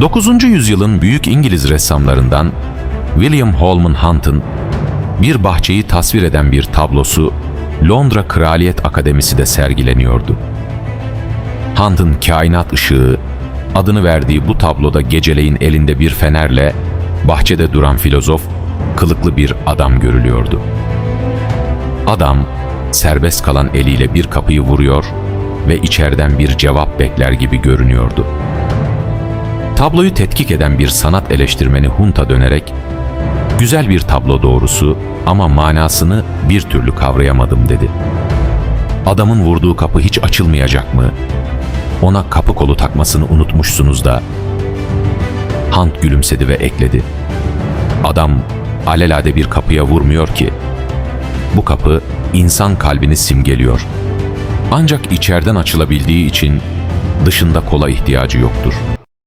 9. yüzyılın büyük İngiliz ressamlarından William Holman Hunt'ın bir bahçeyi tasvir eden bir tablosu Londra Kraliyet Akademisi'de sergileniyordu. Hunt'ın kainat ışığı adını verdiği bu tabloda geceleyin elinde bir fenerle bahçede duran filozof kılıklı bir adam görülüyordu. Adam serbest kalan eliyle bir kapıyı vuruyor ve içeriden bir cevap bekler gibi görünüyordu. Tabloyu tetkik eden bir sanat eleştirmeni Hunt'a dönerek Güzel bir tablo doğrusu ama manasını bir türlü kavrayamadım dedi. Adamın vurduğu kapı hiç açılmayacak mı? Ona kapı kolu takmasını unutmuşsunuz da. Hunt gülümsedi ve ekledi. Adam alelade bir kapıya vurmuyor ki. Bu kapı insan kalbini simgeliyor. Ancak içeriden açılabildiği için dışında kola ihtiyacı yoktur.''